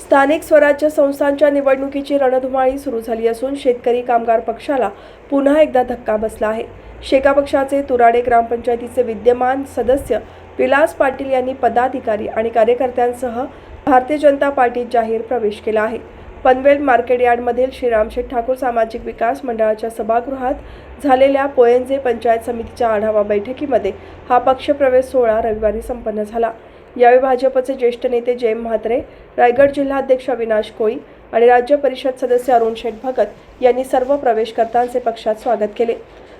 स्थानिक स्वराज्य संस्थांच्या निवडणुकीची रणधुमाळी सुरू झाली असून शेतकरी कामगार पक्षाला पुन्हा एकदा धक्का बसला आहे. शेका पक्षाचे तुराडे ग्रामपंचायतीचे विद्यमान सदस्य विलास पाटील यांनी पदाधिकारी आणि कार्यकर्त्यांसह भारतीय जनता पार्टीत जाहीर प्रवेश केला आहे. पनवेल मार्केट यार्डमधील श्रीरामशेठ ठाकूर सामाजिक विकास मंडळाच्या सभागृहात झालेल्या पोयंजे पंचायत समितीच्या आढावा बैठकीमध्ये हा पक्षप्रवेश सोहळा रविवारी संपन्न झाला. यावेळी भाजपचे ज्येष्ठ नेते जयम म्हात्रे रायगड जिल्हाध्यक्ष अविनाश कोळी आणि राज्य परिषद सदस्य अरुण शेठ भगत यांनी सर्व प्रवेशकर्त्यांचे पक्षात स्वागत केले.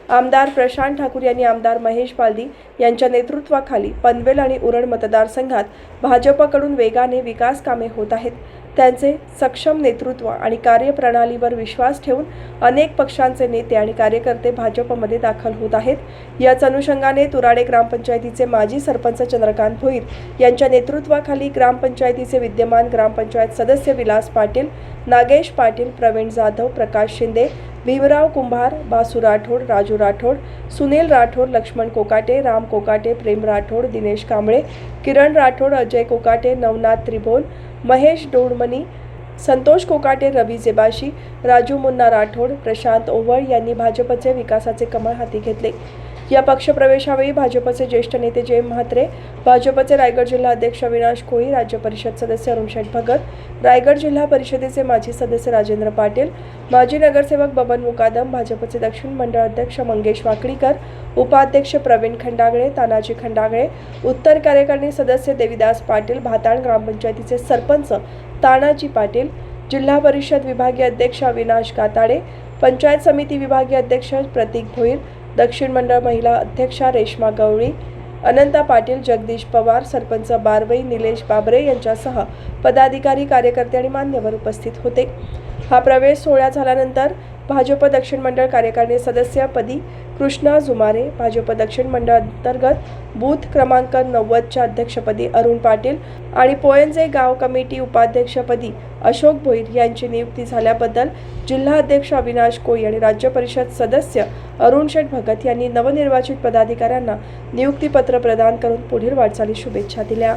आमदार प्रशांत ठाकूर यांनी आमदार महेश बालदी यांच्या नेतृत्वाखाली पनवेल आणि उरण मतदारसंघात भाजपकडून वेगाने विकास कामे होत आहेत. त्यांचे सक्षम नेतृत्व आणि कार्यप्रणालीवर विश्वास ठेवून अनेक पक्षांचे नेते आणि कार्यकर्ते भाजपमध्ये दाखल होत आहेत. याच अनुषंगाने तुराडे ग्रामपंचायतीचे माजी सरपंच चंद्रकांत भोईर यांच्या नेतृत्वाखाली ग्रामपंचायतीचे विद्यमान ग्रामपंचायत सदस्य विलास पाटील नागेश पाटील प्रवीण जाधव प्रकाश शिंदे भीमराव कुंभार बासू राठोड राजू राठोड सुनील राठोड लक्ष्मण कोकाटे राम कोकाटे प्रेम राठोड दिनेश कांबळे किरण राठोड अजय कोकाटे नवनाथ त्रिभोन महेश डोडमनी संतोष कोकाटे रवी जेबाशी राजू मुन्ना राठोड प्रशांत ओवळ यांनी भाजपचे विकासाचे कमळ हाती घेतले. या पक्षप्रवेशावेळी भाजपचे ज्येष्ठ नेते जय म्हात्रे भाजपचे रायगड जिल्हा अध्यक्ष अविनाश कोळी राज्य परिषद सदस्य अरुण शेठ भगत रायगड जिल्हा परिषदेचे माजी सदस्य राजेंद्र पाटील माजी नगरसेवक बबन मुकादम भाजपचे दक्षिण मंडळ अध्यक्ष मंगेश वाकडीकर उपाध्यक्ष प्रवीण खंडागळे तानाजी खंडागळे उत्तर कार्यकारिणी सदस्य देविदास पाटील भाताळ ग्रामपंचायतीचे सरपंच तानाजी पाटील जिल्हा परिषद विभागीय अध्यक्ष अविनाश काताडे पंचायत समिती विभागीय अध्यक्ष प्रतीक भोईर दक्षिण मंडळ महिला अध्यक्षा रेश्मा गवळी अनंता पाटील जगदीश पवार सरपंच बारवई निलेश बाबरे यांच्यासह पदाधिकारी कार्यकर्ते आणि मान्यवर उपस्थित होते. हा प्रवेश सोहळा झाल्यानंतर भाजप दक्षिण मंडळ कार्यकारिणी सदस्यपदी कृष्णा जुमारे भाजप दक्षिण मंडळ अंतर्गत बूथ क्रमांक नव्वदच्या अध्यक्षपदी अरुण पाटील आणि पोयंजे गाव कमिटी उपाध्यक्षपदी अशोक भोईर यांची नियुक्ती झाल्याबद्दल जिल्हाध्यक्ष अविनाश कोळी आणि राज्य परिषद सदस्य अरुण शेठ भगत यांनी नवनिर्वाचित पदाधिकाऱ्यांना नियुक्तीपत्र प्रदान करून पुढील वाटचाली शुभेच्छा दिल्या.